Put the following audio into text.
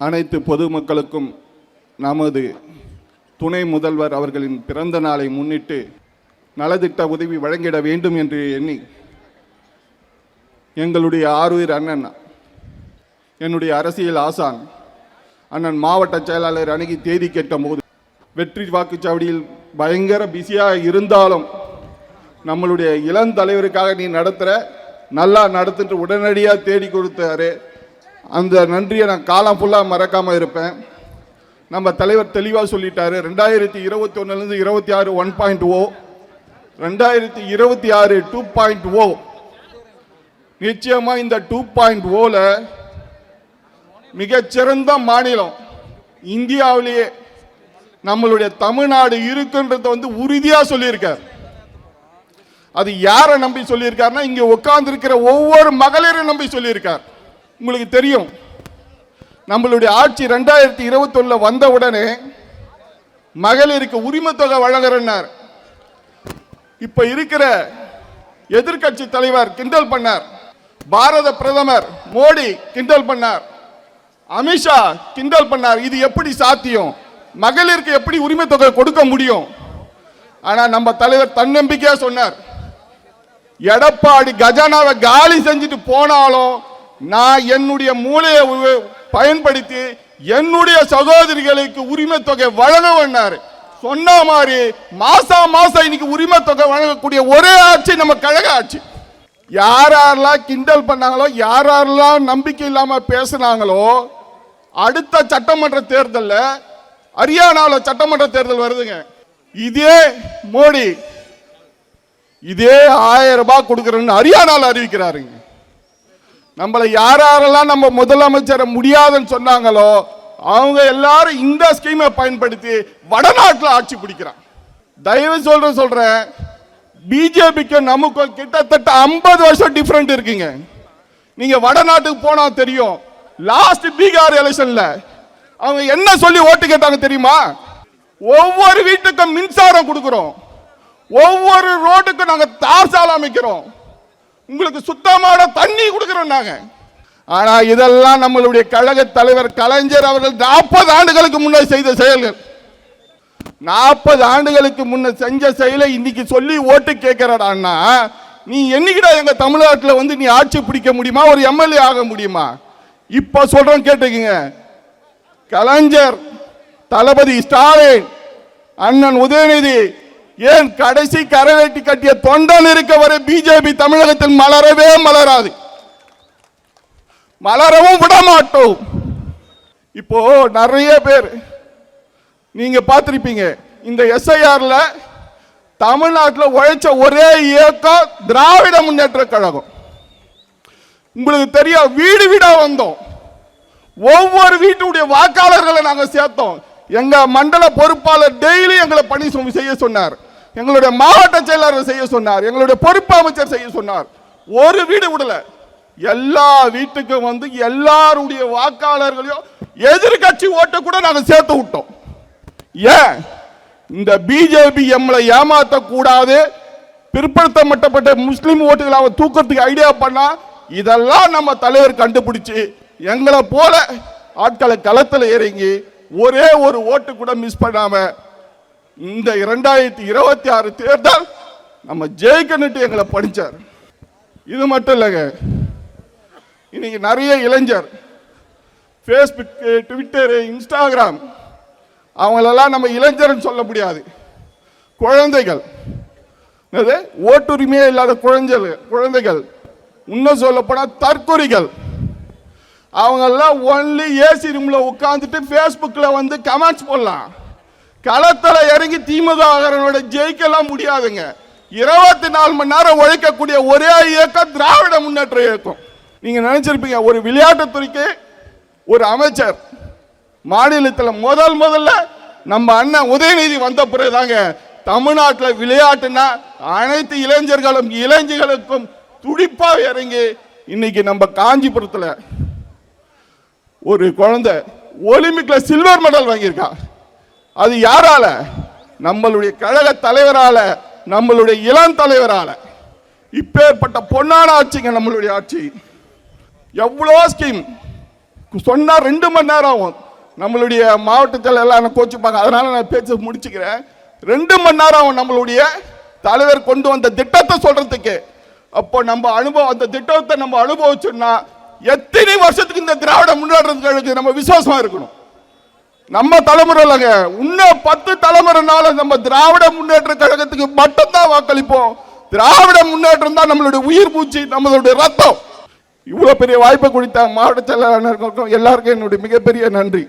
அனைத்து பொதுமக்களுக்கும் நமது துணை முதல்வர் அவர்களின் பிறந்த நாளை முன்னிட்டு நலத்திட்ட உதவி வழங்கிட வேண்டும் என்று எண்ணி எங்களுடைய ஆறுயிர் அண்ணன் என்னுடைய அரசியல் ஆசான் அண்ணன் மாவட்ட செயலாளர் அணுகி தேதி கேட்டபோது வெற்றி வாக்குச்சாவடியில் பயங்கர பிஸியாக இருந்தாலும் நம்மளுடைய இளம் தலைவருக்காக நீ நடத்துகிற நல்லா நடத்திட்டு உடனடியாக தேடி கொடுத்தாரு. அந்த நன்றியை நான் காலம் ஃபுல்லாக மறக்காமல் இருப்பேன். நம்ம தலைவர் தெளிவாக சொல்லிட்டாரு. ரெண்டாயிரத்தி இருபத்தி ஒன்றுலேருந்து இருபத்தி ஆறு ஒன் பாயிண்ட் ஓ ரெண்டாயிரத்தி இருபத்தி ஆறு டூ பாயிண்ட் ஓ oh. நிச்சயமாக இந்த டூ பாயிண்ட் ஓவில் மிகச்சிறந்த மாநிலம் இந்தியாவிலேயே நம்மளுடைய தமிழ்நாடு இருக்குன்றத வந்து உறுதியாக சொல்லியிருக்கார். அது யாரை நம்பி சொல்லியிருக்காருன்னா இங்கே உட்கார்ந்துருக்கிற ஒவ்வொரு மகளிரை நம்பி சொல்லியிருக்கார். உங்களுக்கு தெரியும். நம்மளுடைய ஆட்சி ரெண்டாயிரத்தி இருபத்தொன்னுல வந்த உடனே மகளிருக்கு உரிமை தொகை வழங்குறன்னார். இப்ப இருக்கிற எதிர்க்கட்சி தலைவர் கிண்டல் பண்ணார். பாரத பிரதமர் மோடி கிண்டல் பண்ணார். அமித்ஷா கிண்டல் பண்ணார். இது எப்படி சாத்தியம்? மகளிருக்கு எப்படி உரிமை தொகை கொடுக்க முடியும்? ஆனா நம்ம தலைவர் தன்னம்பிக்கையா சொன்னார். எடப்பாடி கஜானாவை காலி செஞ்சுட்டு போனாலும் நான் என்னுடைய மூளையை பயன்படுத்தி என்னுடைய சகோதரிகளுக்கு உரிமை தொகை வழங்குவேன்னாரு. சொன்ன மாதிரி மாசா மாசம் இன்னைக்கு உரிமை தொகை வழங்கக்கூடிய ஒரே ஆட்சி நம்ம கழக ஆட்சி. யார் யாரெல்லாம் கிண்டல் பண்ணாங்களோ யார் யாரெல்லாம் நம்பிக்கை இல்லாமல் பேசுனாங்களோ அடுத்த சட்டமன்ற தேர்தலில் ஹரியானாவில் சட்டமன்ற தேர்தல் வருதுங்க. இதே மோடி இதே ஆயிரம் ரூபாய் கொடுக்குறேன்னு ஹரியானாவில் அறிவிக்கிறாருங்க. நம்மளை யார் யாரெல்லாம் நம்ம முதலமைச்சரை முடியாதுன்னு சொன்னாங்களோ அவங்க எல்லாரும் இந்த ஸ்கீமை பயன்படுத்தி வடநாட்டில் ஆட்சி பிடிக்கிறான். தயவு சொல்ற சொல்றேன் பிஜேபிக்கு நமக்கும் கிட்டத்தட்ட ஐம்பது வருஷம் டிஃப்ரெண்ட் இருக்குங்க. நீங்க வடநாட்டுக்கு போனா தெரியும் லாஸ்ட் பீகார் எலெக்ஷன்ல அவங்க என்ன சொல்லி ஓட்டு கேட்டாங்க தெரியுமா? ஒவ்வொரு வீட்டுக்கும் மின்சாரம் கொடுக்குறோம். ஒவ்வொரு ரோட்டுக்கும் நாங்கள் தார் சாலை அமைக்கிறோம். உங்களுக்கு சுத்தமான தண்ணி கொடுக்குறோம் நாங்கள் ஆனால் இதெல்லாம் நம்மளுடைய கழக தலைவர் கலைஞர் அவர்கள் நாற்பது ஆண்டுகளுக்கு முன்னர் செய்த செயல்கள். நாற்பது ஆண்டுகளுக்கு முன்ன செஞ்ச செயலை இன்னைக்கு சொல்லி ஓட்டு கேட்கிறடான்னா நீ என்னைக்கிடா எங்க தமிழ்நாட்டில் வந்து நீ ஆட்சி பிடிக்க முடியுமா? ஒரு எம்எல்ஏ ஆக முடியுமா? இப்ப சொல்றோம் கேட்டுக்குங்க. கலைஞர் தளபதி ஸ்டாலின் அண்ணன் உதயநிதி ஏன் கடைசி கரவேட்டி கட்டிய தொண்டன் இருக்க வரை பிஜேபி தமிழகத்தில் மலரவே மலராது. மலரவும் விட மாட்டோம் இப்போ நிறைய பேர் நீங்க பார்த்துருப்பீங்க இந்த எஸ்ஐஆர்ல தமிழ்நாட்டில் உழைச்ச ஒரே இயக்கம் திராவிட முன்னேற்ற கழகம். உங்களுக்கு தெரியும் வீடு வீடா வந்தோம். ஒவ்வொரு வீட்டுடைய வாக்காளர்களை நாங்கள் சேர்த்தோம். எங்க மண்டல பொறுப்பாளர் டெய்லி எங்களை பணி செய்ய சொன்னார். எங்களுடைய மாவட்ட செயலாளர் செய்ய சொன்னார். எங்களுடைய பொறுப்பு அமைச்சர் செய்ய சொன்னார். ஒரு வீடு விடல. எல்லா வீட்டுக்கும் வந்து எல்லாருடைய வாக்காளர்களையும் எதிர்கட்சி ஓட்டை கூட நாங்கள் சேர்த்து விட்டோம். ஏன்? இந்த பிஜேபி எம்மளை ஏமாற்றக்கூடாது பிற்படுத்த பிற்படுத்தப்பட்ட முஸ்லீம் ஓட்டுகளை அவன் தூக்கத்துக்கு ஐடியா பண்ணா இதெல்லாம் நம்ம தலைவர் கண்டுபிடிச்சு எங்களை போல ஆட்களை களத்தில் இறங்கி ஒரே ஒரு ஓட்டு கூட மிஸ் பண்ணாமல் இந்த இரண்டாயிரத்தி இருபத்தி ஆறு தேர்தல் நம்ம ஜெயிக்கணுட்டு எங்களை படித்தார் இது மட்டும் இல்லைங்க. இன்னைக்கு நிறைய இளைஞர் ஃபேஸ்புக் ட்விட்டரு இன்ஸ்டாகிராம் அவங்களெல்லாம் நம்ம இளைஞர்னு சொல்ல முடியாது. குழந்தைகள். அது ஓட்டுரிமையே இல்லாத குழந்தைகள் குழந்தைகள். இன்னும் சொல்லப்போனால் தற்கொலைகள். அவங்கெல்லாம் ஒன்லி ஏசி ரூமில் உட்காந்துட்டு ஃபேஸ்புக்கில் வந்து கமெண்ட்ஸ் போடலாம். களத்தில் இறங்கி திமுககாரனோட ஜெயிக்கலாம் முடியாதுங்க. இருபத்தி நாலு மணி நேரம் உழைக்கக்கூடிய ஒரே இயக்கம் திராவிட முன்னேற்ற இயக்கம். நீங்கள் நினச்சிருப்பீங்க ஒரு விளையாட்டுத்துறைக்கு ஒரு அமைச்சர் மாநிலத்தில் முதல் முதல்ல நம்ம அண்ணன் உதயநிதி வந்த பிறகுதாங்க தமிழ்நாட்டில் விளையாட்டுனா அனைத்து இளைஞர்களும் இளைஞர்களுக்கும் துடிப்பாக இறங்கி இன்னைக்கு நம்ம காஞ்சிபுரத்தில் ஒரு குழந்தை ஒலிம்பிக்ல சில்வர் மெடல் வாங்கியிருக்கா. அது யாரால? நம்மளுடைய கழக தலைவரால நம்மளுடைய இளம் தலைவரால. இப்பேற்பட்ட பொன்னான ஆட்சிங்க நம்மளுடைய ஆட்சி. எவ்வளோ ஸ்கீம் சொன்னால் ரெண்டு மணி நேரம் ஆகும். நம்மளுடைய மாவட்டத்தில் எல்லாம் எனக்கு கோச்சுப்பாங்க. அதனால நான் பேச்சு முடிச்சுக்கிறேன். ரெண்டு மணி நேரம் ஆகும் நம்மளுடைய தலைவர் கொண்டு வந்த திட்டத்தை சொல்றதுக்கு. அப்போ நம்ம அனுபவம் அந்த திட்டத்தை நம்ம அனுபவிச்சோம்னா எத்தனை வருஷத்துக்கு இந்த திராவிட முன்னேற்றத்துக்கு நம்ம விசுவாசமா இருக்கணும்? நம்ம தலைமுறை இல்லைங்க. இன்னும் பத்து தலைமுறைனால நம்ம திராவிட முன்னேற்ற கழகத்துக்கு மட்டும்தான் வாக்களிப்போம். திராவிட முன்னேற்றம் தான் நம்மளுடைய உயிர் மூச்சு நம்மளுடைய ரத்தம். இவ்வளோ பெரிய வாய்ப்பை கொடுத்த மாவட்ட செயலாளர்களுக்கும் எல்லாருக்கும் என்னுடைய மிகப்பெரிய நன்றி.